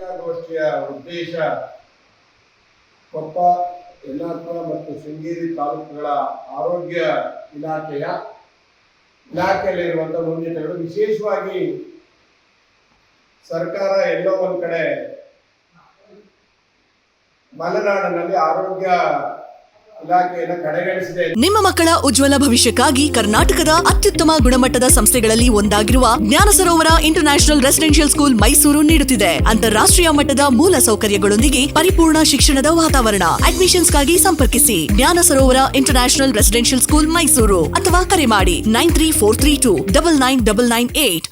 ಪತ್ರಿಕಾಗೋಷ್ಠಿಯ ಉದ್ದೇಶ ಕೊಪ್ಪ, ಯಲ್ಲಾಪುರ ಮತ್ತು ಶೃಂಗೇರಿ ತಾಲೂಕುಗಳ ಆರೋಗ್ಯ ಇಲಾಖೆಯ ಇಲಾಖೆಯಲ್ಲಿರುವಂತಹ ನ್ಯೂನತೆಗಳು ವಿಶೇಷವಾಗಿ ಸರ್ಕಾರ ಎಲ್ಲೋ ಒಂದ್ ಕಡೆ ಮಲೆನಾಡಿನಲ್ಲಿ ಆರೋಗ್ಯ ನಿಮ್ಮ ಮಕ್ಕಳ ಉಜ್ವಲ ಭವಿಷ್ಯಕ್ಕಾಗಿ ಕರ್ನಾಟಕದ ಅತ್ಯುತ್ತಮ ಗುಣಮಟ್ಟದ ಸಂಸ್ಥೆಗಳಲ್ಲಿ ಒಂದಾಗಿರುವ Jnana Sarovara international residential school Mysuru ನೀಡುತ್ತಿದೆ. ಅಂತಾರಾಷ್ಟ್ರೀಯ ಮಟ್ಟದ ಮೂಲ ಸೌಕರ್ಯಗಳೊಂದಿಗೆ ಪರಿಪೂರ್ಣ ಶಿಕ್ಷಣದ ವಾತಾವರಣ. ಅಡ್ಮಿಷನ್ಸ್ಗಾಗಿ ಸಂಪರ್ಕಿಸಿ. Jnana Sarovara international residential school Mysuru ಅಥವಾ ಕರೆ ಮಾಡಿ. Nine three four three two double nine double nine eight.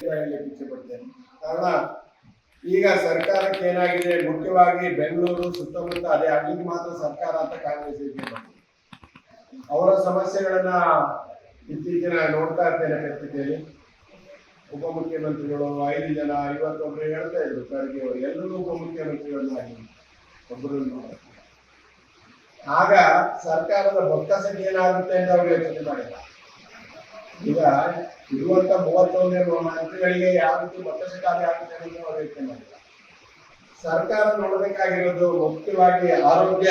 ಈಗ ಸರ್ಕಾರಕ್ಕೆ ಏನಾಗಿದೆ? ಮುಖ್ಯವಾಗಿ ಬೆಂಗಳೂರು ಸುತ್ತಮುತ್ತ ಅದೇ ಅಲ್ಲಿಗೆ ಮಾತ್ರ ಸರ್ಕಾರ ಅಂತ ಕಾಂಗ್ರೆಸ್. ಅವರ ಸಮಸ್ಯೆಗಳನ್ನ ಇತ್ತೀಚಿನ ನೋಡ್ತಾ ಇರ್ತೇನೆ ಪತ್ರಿಕೆಯಲ್ಲಿ ಉಪಮುಖ್ಯಮಂತ್ರಿಗಳು ಐದು ಜನ ಇವತ್ತೊಬ್ರು ಹೇಳ್ತಾ ಇದ್ರು ಖರ್ಗೆ ಅವರು ಎಲ್ಲರೂ ಉಪಮುಖ್ಯಮಂತ್ರಿಗಳನ್ನಾಗಿ ಒಬ್ಬರು ಆಗ ಸರ್ಕಾರದ ಬೊಕ್ಕಸಕ್ಕೆ ಏನಾಗುತ್ತೆ ಅಂತ ಅವರು ಯೋಚನೆ ಮಾಡಿಲ್ಲ ಈಗ ಇರುವಂತ ಮೂವತ್ತೊಂದು ಮಂತ್ರಿಗಳಿಗೆ ಯಾವ ರೀತಿ ಬೊಕ್ಕಸ ಖಾಲಿ ಆಗುತ್ತೆ ಅಂತ ಅವರು ಯೋಚನೆ ಮಾಡಿಲ್ಲ ಸರ್ಕಾರ ನೋಡಬೇಕಾಗಿರೋದು ಮುಖ್ಯವಾಗಿ ಆರೋಗ್ಯ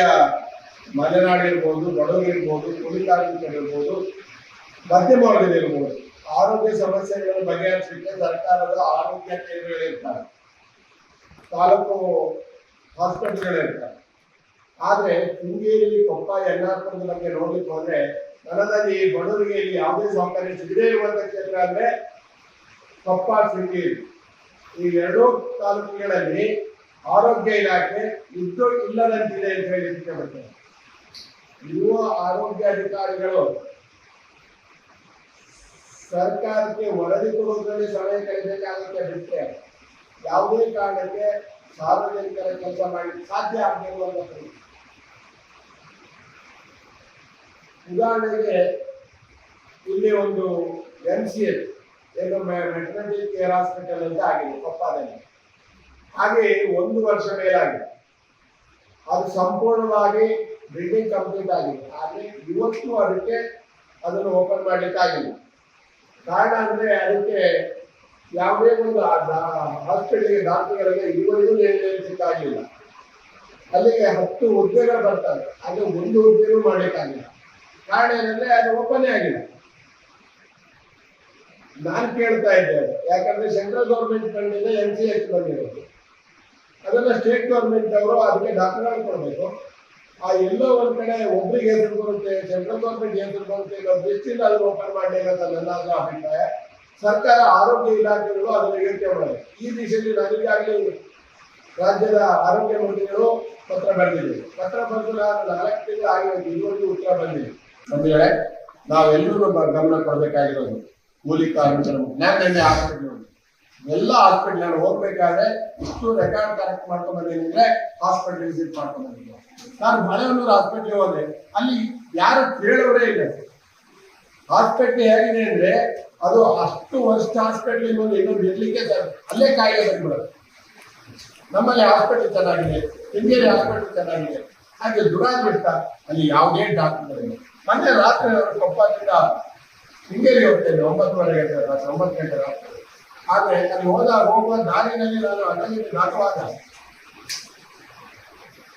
ಮಲೆನಾಡಿರ್ಬೋದು ಬಡವರಿರ್ಬೋದು ಕೂಲಿ ಕಾರ್ಮಿಕರಿರ್ಬೋದು ಮಧ್ಯಮ ವರ್ಗದಿರ್ಬೋದು ಆರೋಗ್ಯ ಸಮಸ್ಯೆಗಳನ್ನು ಬಗೆಹರಿಸಲಿಕ್ಕೆ ಸರ್ಕಾರದ ಆರೋಗ್ಯ ಕೇಂದ್ರಗಳಿರ್ತಾರೆ ತಾಲೂಕು ಹಾಸ್ಪಿಟಲ್ಗಳಿರ್ತಾರೆ ಆದರೆ ಶೃಂಗೇರಿ ಕೊಪ್ಪ ಯಲ್ಲಾಪುರದ ಬಗ್ಗೆ ನೋಡ್ಲಿಕ್ಕೆ ಹೋದ್ರೆ ನನ್ನದಲ್ಲಿ ಬಡವರಿಗೆ ಇಲ್ಲಿ ಯಾವುದೇ ಸೌಕರ್ಯ ಸಿಗದೇ ಇರುವಂತ ಕ್ಷೇತ್ರ ಅಂದ್ರೆ ಕೊಪ್ಪ ಶೃಂಗೇರಿ. ಈ ಎರಡೂ ತಾಲೂಕುಗಳಲ್ಲಿ ಆರೋಗ್ಯ ಇಲಾಖೆ ಇದ್ದು ಇಲ್ಲದಂತಿದೆ ಅಂತ ಹೇಳಿ ಬರ್ತೇನೆ ಇರುವ ಆರೋಗ್ಯ ಅಧಿಕಾರಿಗಳು ಸರ್ಕಾರಕ್ಕೆ ವರದಿ ಕೊಡುವುದರಲ್ಲಿ ಸಮಯ ಕಳೆಯಬೇಕಾಗುತ್ತೆ ಬಿಟ್ಟರೆ ಯಾವುದೇ ಕಾರಣಕ್ಕೆ ಸಾರ್ವಜನಿಕರ ಕೆಲಸ ಮಾಡಲಿಕ್ಕೆ ಸಾಧ್ಯ ಆಗಬೇಕು ಉದಾಹರಣೆಗೆ ಇಲ್ಲಿ ಒಂದು M C H maternity care hospital ಅಂತ ಆಗಿದೆ, ಕೊಪ್ಪದಲ್ಲಿ. ಹಾಗೆ ಒಂದು ವರ್ಷ ಮೇಲಾಗಿದೆ. ಅದು ಸಂಪೂರ್ಣವಾಗಿ ಬಿಲ್ಡಿಂಗ್ ಕಂಪ್ಲೀಟ್ ಆಗಿದೆ ಆದರೆ ಇವತ್ತು ಅದಕ್ಕೆ ಅದನ್ನು ಓಪನ್ ಮಾಡಲಿಕ್ಕೆ ಆಗಿಲ್ಲ. ಕಾರಣ ಅಂದ್ರೆ ಅದಕ್ಕೆ ಯಾವುದೇ ಒಂದು ಹಾಸ್ಪಿಟಲ್ಗೆ ಡಾಕ್ಟರ್ಗಳಿಗೆ ಇದುವರೆಗೂ ನೇಮಿಸಿಕ್ಕಾಗಿಲ್ಲ ಅಲ್ಲಿಗೆ ಹತ್ತು ಹುದ್ದೆಗಳು ಬರ್ತಾರೆ. ಅದು ಒಂದು ಹುದ್ದೆನೂ ಮಾಡಲಿಕ್ಕಾಗಿಲ್ಲ ಕಾರಣ ಏನಂದ್ರೆ ಅದು ಓಪನ್ ಆಗಿಲ್ಲ. ನಾನು ಕೇಳ್ತಾ ಇದ್ದೇನೆ. ಯಾಕಂದ್ರೆ ಸೆಂಟ್ರಲ್ ಗೌರ್ಮೆಂಟ್ ಫಂಡಿಂದ ಎನ್ ಸಿ ಎಚ್ ಬಂದಿರೋದು. ಅದನ್ನ ಸ್ಟೇಟ್ ಗೌರ್ಮೆಂಟ್ ಅವರು ಅದಕ್ಕೆ ಡಾಕ್ಟರ್ಗಳು ಕೊಡಬೇಕು. ಆ ಎಲ್ಲೋ ಒಂದ್ ಕಡೆ ಒಬ್ಬರಿಗೆ ಹೆಸರು ಬರುತ್ತೆ, ಸೆಂಟ್ರಲ್ ಗೌರ್ಮೆಂಟ್ ಹೆಸರು ಬರುತ್ತೆ ಅನ್ನೋ ದೃಷ್ಟಿಯಿಂದ ಅಲ್ಲಿ ಓಪನ್ ಮಾಡಲಿಲ್ಲ ಅಂತ ನನ್ನ ಅಭಿಪ್ರಾಯ. ಸರ್ಕಾರ ಆರೋಗ್ಯ ಇಲಾಖೆಗಳು ಅದನ್ನ ಯೋಚನೆ ಮಾಡಿ ಈ ದಿಶೆಯಲ್ಲಿ ನನಗಾಗಲಿ ರಾಜ್ಯದ ಆರೋಗ್ಯ ಮಂತ್ರಿಗಳು ಪತ್ರ ಬರೆದಿದ್ದೀವಿ ಪತ್ರ ಬರೆದು ನಾನು ನಾಲ್ಕು ತಿಂಗಳು ಆಗಿರೋದು ಇನ್ನೊಂದು ಉತ್ತರ ಬಂದಿದೆ. ಬಂದಿದೆ ನಾವೆಲ್ಲರೂ ನಮ್ಮ ಗಮನ ಕೊಡಬೇಕಾಗಿರೋದು. ಕೂಲಿ ಕಾರ್ಮಿಕರು ನಿನ್ನೆ ಹಾಸ್ಪಿಟ್ಲ್. ಎಲ್ಲ ಹಾಸ್ಪಿಟ್ಲ್ ಹೋಗ್ಬೇಕಾದ್ರೆ ಇಷ್ಟು ರೆಕಾರ್ಡ್ ಕರೆಕ್ಟ್ ಮಾಡ್ಕೊಂಡ್ ಬಂದಿದ್ರೆ ಹಾಸ್ಪಿಟಲ್ ವಿಸಿಟ್ ಮಾಡ್ಕೊಂಡ್ ನಾನು ಮಳೆಯನ್ನೂರು ಹಾಸ್ಪಿಟ್ಲಿಗೆ ಹೋದೆ. ಅಲ್ಲಿ ಯಾರು ಕೇಳೋರೇ ಇಲ್ಲ. ಹಾಸ್ಪಿಟ್ಲ್ ಹೇಗಿದೆ ಅಂದ್ರೆ, ಅದು ಅಷ್ಟು ವರ್ಷ ಹಾಸ್ಪಿಟ್ಲ್ ಇನ್ನೊಂದು ಇನ್ನೊಂದು ಇರ್ಲಿಕ್ಕೆ ಅಲ್ಲೇ ಕಾಯಿಲೆ ಬಂದ್ಬಿಡೋದು. ನಮ್ಮಲ್ಲಿ ಹಾಸ್ಪಿಟಲ್ ಚೆನ್ನಾಗಿದೆ ಹಿಂಗೇರಿ ಹಾಸ್ಪಿಟಲ್ ಚೆನ್ನಾಗಿದೆ. ಹಾಗೆ ದುರಾದೃಷ್ಟ, ಅಲ್ಲಿ ಯಾವುದೇ ಡಾಕ್ಟರ್ ಇಲ್ಲ. ಮೊನ್ನೆ ರಾತ್ರಿ ಕೊಪ್ಪದಿಂದ ಹಿಂಗೇರಿ ಹೋಗ್ತೇನೆ, ಒಂಬತ್ತುವರೆ ಗಂಟೆ ರಾತ್ರಿ, ಒಂಬತ್ತು ಗಂಟೆ ರಾತ್ರಿ. ಆದ್ರೆ ಅಲ್ಲಿ ಹೋದಾಗ ಹೋಗುವ ದಾರಿನಲ್ಲಿ ನಾನು ಅಲ್ಲಿ ದಾಟುವಾಗ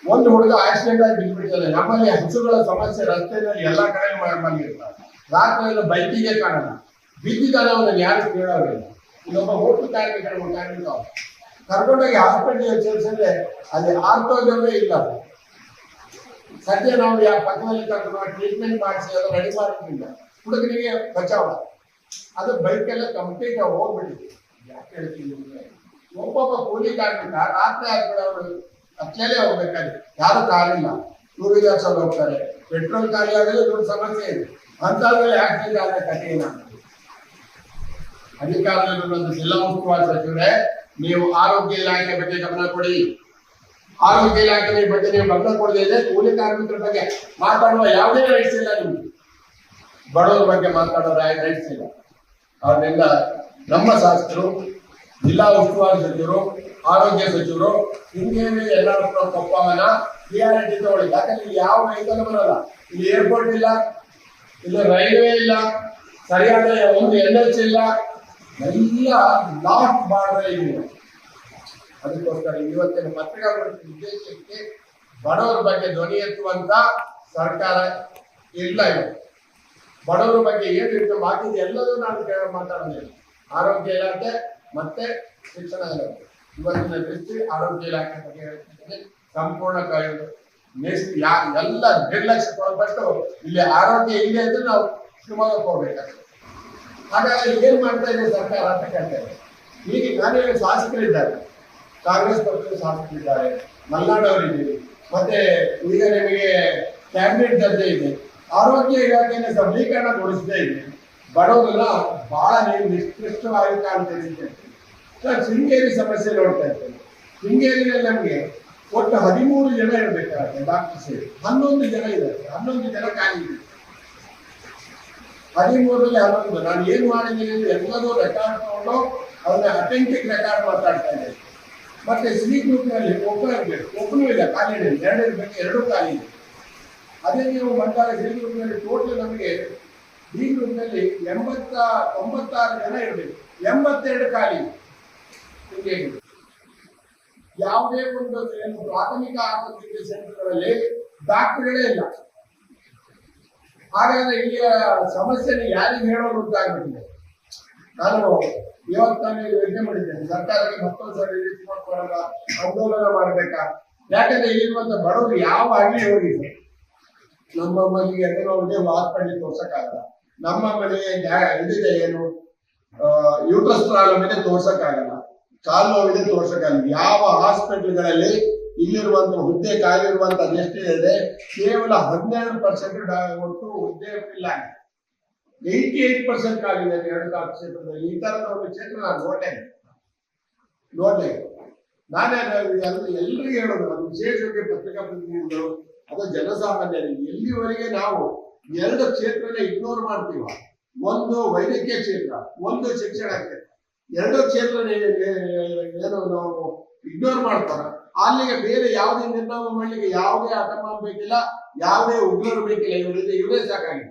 ಒಂದು ಹುಡುಗ ಆಕ್ಸಿಡೆಂಟ್ ಆಗಿ ಬಿದ್ದುಬಿಟ್ಟಿದ್ದಾನೆ ನಮ್ಮಲ್ಲಿ ಹಸುಗಳ ಸಮಸ್ಯೆ ರಸ್ತೆಯಲ್ಲಿ ಎಲ್ಲಾ ಕಡೆ ಮಾಡಿರ್ತಾರೆ ರಾತ್ರಿಯಲ್ಲಿ ಬೈಕಿಗೆ ಕಾಣಲ್ಲ ಬಿದ್ದಿದ್ದಾನೆ ಅವನನ್ನು ಯಾರು ಕೇಳೋರಿಲ್ಲ ಇನ್ನೊಬ್ಬ ಹೋಟು ಕಾರ್ಮಿಕರು ಕಾರ್ಮಿಕ. ಕರ್ಕೊಂಡೋಗಿ ಹಾಸ್ಪಿಟಲ್ಗೆ ಸೇರಿಸಿದ್ರೆ ಅಲ್ಲಿ ಆರ್ಥೋಗ್ಯವೇ ಇಲ್ಲ. ಸದ್ಯ ನಾವು ಯಾವ ಪಕ್ಕದಲ್ಲಿ ಕರ್ಕೊಂಡು ಟ್ರೀಟ್ಮೆಂಟ್ ಮಾಡಿಸಿ, ಅದು ರೆಡಿ ಮಾಡೋದ್ರಿಂದ ಹುಡುಗನಿಗೆ ಬಚಾವ. ಅದು ಬೈಕೆಲ್ಲ ಕಂಪ್ಲೀಟ್ ಹೋಗ್ಬಿಟ್ಟಿದೆ. ಯಾಕೆ ಹೇಳ್ತೀನಿ ಒಬ್ಬೊಬ್ಬ ಕೂಲಿ ಕಾರ್ಮಿಕ ರಾತ್ರಿ ಆದ್ಮೇಲೆ ಅಚ್ಚಲೇ ಹೋಗ್ಬೇಕಾದ್ರೆ ಯಾರು ಕಾರಿಲ್ಲ. ಟೂ ವೀಲರ್ಸ್ ಅಲ್ಲಿ ಹೋಗ್ತಾರೆ. ಪೆಟ್ರೋಲ್ ಖಾಲಿ ಆಗಲು ದೊಡ್ಡ ಸಮಸ್ಯೆ ಇದೆ. ಅಂತಾದ್ರೆ ಆಕ್ಸಿಡೆಂಟ್ ಆದ ಕಠಿಣ ಅಧಿಕಾರದಲ್ಲಿರುವಂತಹ ಅಧಿಕಾರದಲ್ಲಿರುವಂತ ಜಿಲ್ಲಾ ಉಸ್ತುವಾರಿ ಸಚಿವರೇ, ನೀವು ಆರೋಗ್ಯ ಇಲಾಖೆ ಬಗ್ಗೆ ಗಮನ ಕೊಡಿ. ಆರೋಗ್ಯ ಇಲಾಖೆ ಬಗ್ಗೆ ನೀವು ಗಮನ ಕೊಡದೇ ಇದೆ ಕೂಲಿ ಕಾರ್ಮಿಕರ ಬಗ್ಗೆ ಮಾತಾಡುವ ಯಾವುದೇ ರೈಟ್ಸ್ ಇಲ್ಲ ನಿಮ್ಗೆ. ಬಡವರ ಬಗ್ಗೆ ಮಾತಾಡೋ ರೈಟ್ಸ್ ಇಲ್ಲ. ಆದ್ರಿಂದ ನಮ್ಮ ಶಾಸಕರು ಜಿಲ್ಲಾ ಉಸ್ತುವಾರಿ ಸಚಿವರು, ಆರೋಗ್ಯ ಸಚಿವರು ಹಿಂಗೇನೆ ಎಲ್ಲರೂ ಆರ್ ಕ್ಲಿಯಾರಿಟಿ ತಗೊಳ್ಳಿ ಯಾಕಂದ್ರೆ ಯಾವ ವೆಹಿಕಲ್ ಬರಲ್ಲ. ಇಲ್ಲಿ ಏರ್ಪೋರ್ಟ್ ಇಲ್ಲ, ಇಲ್ಲಿ ರೈಲ್ವೆ ಇಲ್ಲ, ಸರಿಯಾದ ಒಂದು ಎನ್ ಎಚ್ ಇಲ್ಲ. ಎಲ್ಲ ಲಾಸ್ಟ್ ಬಾರ್ಡರ್ ಇದೆ ಅದಕ್ಕೋಸ್ಕರ ಇವತ್ತಿನ ಪತ್ರಿಕಾಗೋಷ್ಠಿ ಉದ್ದೇಶಕ್ಕೆ ಬಡವರ ಬಗ್ಗೆ ಧ್ವನಿ ಎತ್ತುವಂತ ಸರ್ಕಾರ ಇಲ್ಲ ಇವತ್ತು ಬಡವರ ಬಗ್ಗೆ ಏನಿತ್ತು ಬಾಕಿ ಎಲ್ಲದೂ ನಾನು ಕೇಳ ಮಾತಾಡೋದಿಲ್ಲ ಆರೋಗ್ಯ ಇಲಾಖೆ ಮತ್ತೆ ಶಿಕ್ಷಣ ಇವತ್ತಿನ ದೃಷ್ಟಿ ಆರೋಗ್ಯ ಇಲಾಖೆ ಬಗ್ಗೆ ಹೇಳ್ತಿದ್ದೀನಿ. ಸಂಪೂರ್ಣ ನೆಕ್ಸ್ಟ್ ಯಾ, ಎಲ್ಲ ನಿರ್ಲಕ್ಷ್ಯ ಕೊಡಬಟ್ಟು ಇಲ್ಲಿ ಆರೋಗ್ಯ ಇದೆ ಅಂದ್ರೆ ನಾವು ಶಿವಮೊಗ್ಗಕ್ಕೆ ಹೋಗ್ಬೇಕಾಗ್ತದೆ ಹಾಗಾಗಿ ಏನ್ ಮಾಡ್ತಾ ಇದೆ ಸರ್ಕಾರ ಅಂತ ಕೇಳ್ತಾ ಇದೆ ಈಗ ನಾನೇ ಶಾಸಕರಿದ್ದಾರೆ. ಕಾಂಗ್ರೆಸ್ ಪಕ್ಷದ ಶಾಸಕರಿದ್ದಾರೆ. ಮಲ್ನಾಡವರಿದ್ದೀರಿ ಮತ್ತೆ ಈಗ ನಿಮಗೆ ಕ್ಯಾಬಿನೆಟ್ ದರ್ಜೆ ಇದೆ. ಆರೋಗ್ಯ ಇಲಾಖೆಯನ್ನು ಸಬಲೀಕರಣಗೊಳಿಸದೇ ಇದೆ. ಬಡವರೆಲ್ಲ ಬಹಳ ನಿಷ್ಕೃಷ್ಟವಾಗಿ ಅಂತ ಹೇಳ್ತೀನಿ ಶೃಂಗೇರಿ ಸಮಸ್ಯೆ ನೋಡ್ತಾ ಇರ್ತೇನೆ ಶೃಂಗೇರಿಯಲ್ಲಿ ನಮಗೆ ಒಟ್ಟು ಹದಿಮೂರು ಜನ ಇರಬೇಕಾಗುತ್ತೆ ಡಾಕ್ಟರ್ ಸೇರಿ. ಹನ್ನೊಂದು ಜನ ಇದ್ದಾರೆ. ಹನ್ನೊಂದು ಜನ ಖಾಲಿ ಇದೆ. ಹದಿಮೂರರಲ್ಲಿ ಹನ್ನೊಂದು. ನಾನು ಏನು ಮಾಡಿದ್ದೀನಿ ಎಲ್ಲರೂ ರೆಕಾರ್ಡ್ ತಗೊಂಡು ಅವ್ರನ್ನ ಅಥೆಂಟಿಕ್ ರೆಕಾರ್ಡ್ ಮಾತಾಡ್ತಾ ಇದ್ದೇನೆ. ಮತ್ತೆ ಸಿ ಗ್ರೂಪ್ನಲ್ಲಿ ಒಬ್ಬರು ಇರಬೇಕು. ಒಬ್ಬರು ಇಲ್ಲ, ಖಾಲಿ ಇದೆ. ಎರಡು ಇರಬೇಕು. ಎರಡು ಖಾಲಿ ಇದೆ. ಅದೇ ನೀವು ಬಂದಾಗ ಸಿ ಗ್ರೂಪ್ನಲ್ಲಿ ಟೋಟಲ್ ನಮಗೆ ಡಿ ಗ್ರೂಪ್ನಲ್ಲಿ ಎಂಬತ್ತ ತೊಂಬತ್ತಾರು ಜನ ಇರಬೇಕು. ಎಂಬತ್ತೆರಡು ಖಾಲಿ. ಯಾವುದೇ ಒಂದು ಏನು ಪ್ರಾಥಮಿಕ ಆರೋಗ್ಯ ಸೆಂಟರ್ಗಳಲ್ಲಿ ಡಾಕ್ಟರ್ಗಳೇ ಇಲ್ಲ. ಹಾಗಾದ್ರೆ ಇಲ್ಲಿಯ ಸಮಸ್ಯೆನ ಯಾರಿಗೆ ಹೇಳೋದು ಗೊತ್ತಾಗ್ಬಿಟ್ಟಿದೆ. ನಾನು ಇವತ್ತಾನೆ ಯೋಚನೆ ಮಾಡಿದ್ದೇನೆ. ಸರ್ಕಾರಕ್ಕೆ ಮತ್ತೊಂದು ಸಲ ರಿಪೋರ್ಟ್ ಮಾಡಲ್ಲ ಆಂದೋಲನ ಮಾಡ್ಬೇಕಾ? ಯಾಕಂದ್ರೆ ಇಲ್ಲಿರುವಂತ ಬಡವರು ಯಾವ ಆಗ್ಲಿ ಹೋಗಿದೆ ನಮ್ಮ ಮನೆಗೆ ಎದುರೋರಿಗೆ ಮಾತಾಡಿ ತೋರ್ಸಕ್ಕಾಗಲ್ಲ. ನಮ್ಮ ಗ್ಯಾ- ಇದಿದೆ ಏನು ಯೂಟ್ರಸ್ ಪ್ರಾಬ್ಲಮ್ ಇದೆ, ತೋರ್ಸಕ್ಕಾಗಲ್ಲ. ಕಾಲು ನೋವಿದೆ ತೋರ್ಸಕ್ಕಾಗಲ್ಲ. ಯಾವ ಹಾಸ್ಪಿಟಲ್ಗಳಲ್ಲಿ ಇಲ್ಲಿರುವಂತ ಹುದ್ದೆ ಕಾಲಿರುವಂತ ಎಷ್ಟಿದೆ ಕೇವಲ ಹನ್ನೆರಡು ಪರ್ಸೆಂಟ್ ಒಟ್ಟು ಹುದ್ದೆ ಇಲ್ಲ ಏಯ್ಟಿ ಏಟ್ ಪರ್ಸೆಂಟ್ ಆಗಿದೆ ಎರಡು ಕ್ಷೇತ್ರದಲ್ಲಿ. ಈ ತರದ ಒಂದು ಕ್ಷೇತ್ರ ನಾನು ನೋಡ್ಲೇ ನೋಡ್ಲೇ ನಾನೇ ಎಲ್ರಿಗೂ ಹೇಳೋದು ವಿಶೇಷವಾಗಿ ಪತ್ರಿಕಾ ಪ್ರತಿನಿಧಿಗಳು, ಅದು ಜನಸಾಮಾನ್ಯರಿಗೆ. ಎಲ್ಲಿವರೆಗೆ ನಾವು ಎರಡು ಕ್ಷೇತ್ರನ ಇಗ್ನೋರ್ ಮಾಡ್ತೀವ. ಒಂದು ವೈದ್ಯಕೀಯ ಕ್ಷೇತ್ರ, ಒಂದು ಶಿಕ್ಷಣ ಕ್ಷೇತ್ರ. ಎರಡು ಕ್ಷೇತ್ರ ಏನು ನಾವು ಇಗ್ನೋರ್ ಮಾಡ್ತಾರ. ಅಲ್ಲಿಗೆ ಬೇರೆ ಯಾವುದೇ ನಿರ್ಣಯ ಮಾಡಲಿಕ್ಕೆ ಯಾವುದೇ ಅಕ್ರಮ ಬೇಕಿಲ್ಲ ಯಾವುದೇ ಉಗ್ರರು ಬೇಕಿಲ್ಲ. ಇವರಿಂದ ಇವರೇ ಸಾಕಾಗಿದೆ.